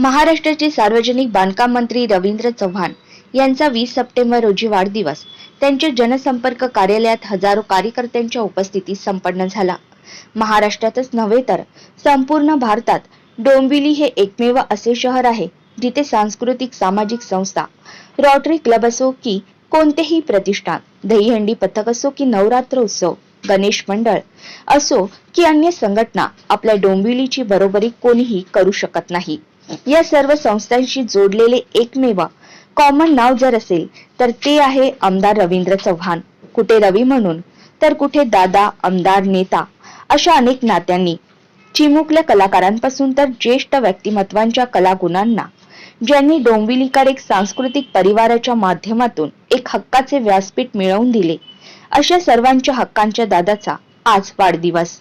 महाराष्ट्राचे सार्वजनिक बांधकाम मंत्री रवींद्र चव्हाण यांचा वीस सप्टेंबर रोजी वाढदिवस. त्यांच्या जनसंपर्क कार्यालयात हजारो कार्यकर्त्यांच्या उपस्थितीत संपन्न झाला. महाराष्ट्रातच नव्हे तर संपूर्ण भारतात डोंबिवली हे एकमेव असे शहर आहे जिथे सांस्कृतिक सामाजिक संस्था रॉटरी क्लब असो की कोणतेही प्रतिष्ठान दहीहंडी पथक असो की नवरात्र उत्सव गणेश मंडळ असो की अन्य संघटना आपल्या डोंबिवलीची बरोबरी कोणीही करू शकत नाही. या सर्व संस्थांशी जोडलेले एकमेव कॉमन नाव जर असेल तर ते आहे आमदार रवींद्र चव्हाण. कुठे रवी म्हणून? तर कुठे दादा आमदार नेता अशा अनेक नात्यांनी. चिमुकल्या कलाकारांपासून तर ज्येष्ठ व्यक्तिमत्वांच्या कलागुणांना ज्यांनी डोंबिवलीकर एक सांस्कृतिक परिवाराच्या माध्यमातून एक हक्काचे व्यासपीठ मिळवून दिले अशा सर्वांच्या हक्कांच्या दादाचा आज वाढदिवस.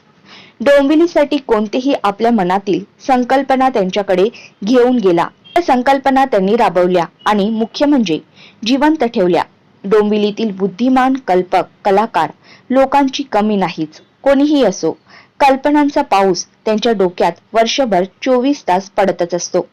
डोंबिवलीसाठी कोणतेही आपल्या मनातील संकल्पना त्यांच्याकडे घेऊन गेला. त्या संकल्पना त्यांनी राबवल्या आणि मुख्य म्हणजे जिवंत ठेवल्या. डोंबिवलीतील बुद्धिमान कल्पक कलाकार लोकांची कमी नाहीच कोणीही असो. कल्पनांचा पाऊस त्यांच्या डोक्यात वर्षभर चोवीस तास पडतच असतो.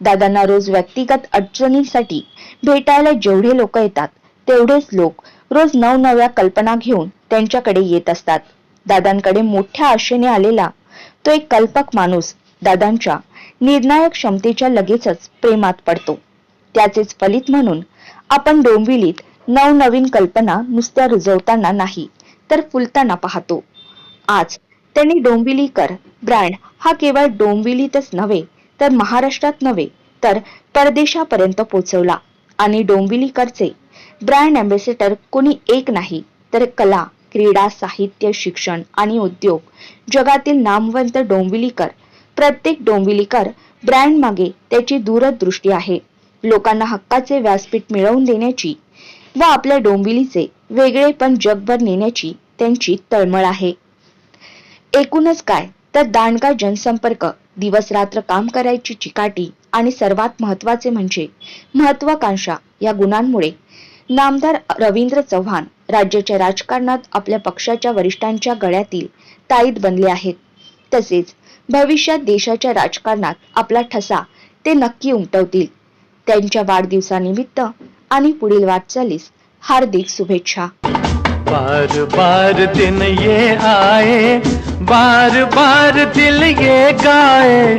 दादांना रोज व्यक्तिगत अडचणींसाठी भेटायला जेवढे लोक येतात तेवढेच लोक रोज नवनव्या कल्पना घेऊन त्यांच्याकडे येत असतात. दादांकडे मोठ्या आशेने आलेला तो एक कल्पक माणूस दादांच्या निर्णायक क्षमतेच्या लगेचच प्रेमात पडतो. त्याचेच फलित म्हणून आपण डोंबिवलीत नवनवीन कल्पना नुसत्या रुजवताना नाही तर फुलताना पाहतो. आज त्यांनी डोंबिवलीकर ब्रँड हा केवळ डोंबिवलीतच नव्हे तर महाराष्ट्रात नव्हे तर परदेशापर्यंत पोहोचवला. आणि डोंबिवलीकरचे ब्रँड अँबॅसेडर कोणी एक नाही तर कला क्रीडा साहित्य शिक्षण आणि उद्योग. जगातील नामवंत डोंबिवलीकर प्रत्येक डोंबिवलीकर ब्रँड मागे त्याची दूरदृष्टी आहे. लोकांना हक्काचे व्यासपीठ मिळवून देण्याची व आपल्या डोंबिवलीचे वेगळेपण जगभर नेण्याची त्यांची तळमळ आहे. एकूणच काय? तर दांडगा जनसंपर्क दिवस रात्र काम करायची चिकाटी आणि सर्वात महत्त्वाचे म्हणजे महत्वाकांक्षा या गुणांमुळे. नामदार रवींद्र चव्हाण राज्याच्या राजकारणात आपल्या पक्षाच्या वरिष्ठांच्या गळ्यातील ताईत बनले आहेत. तसेच भविष्यात देशाच्या राजकारणात आपला ठसा ते नक्की उमटवतील. त्यांच्या वाढदिवसानिमित्त आणि पुढील वाटचालीस हार्दिक शुभेच्छा. बार बार दिन ये आए बार बार दिल ये गाए